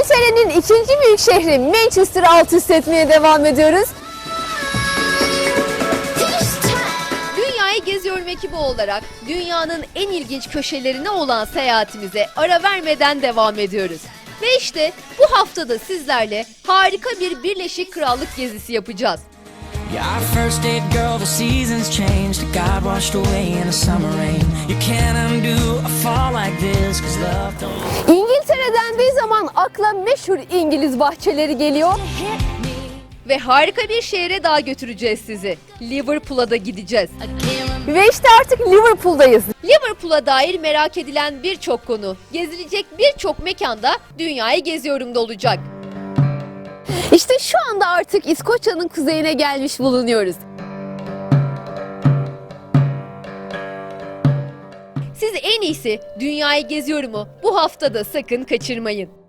İngiltere'nin ikinci büyük şehri Manchester alt üst etmeye devam ediyoruz. Dünyayı geziyorum ekibi olarak dünyanın en ilginç köşelerine olan seyahatimize ara vermeden devam ediyoruz. Ve işte bu haftada sizlerle harika bir Birleşik Krallık gezisi yapacağız. Yeah, our first date, girl, the seasons changed. God washed away in a summer rain. You can't undo a fall like this, cause love don't İngiltere dendiği zaman akla meşhur İngiliz bahçeleri geliyor. Ve harika bir şehre daha götüreceğiz sizi. Liverpool'a da gideceğiz. Ve işte artık Liverpool'dayız. Liverpool'a dair merak edilen birçok konu, gezilecek birçok mekanda dünyayı geziyorum da olacak. İşte şu anda artık İskoçya'nın kuzeyine gelmiş bulunuyoruz. Siz en iyisi dünyayı geziyorumu bu haftada sakın kaçırmayın.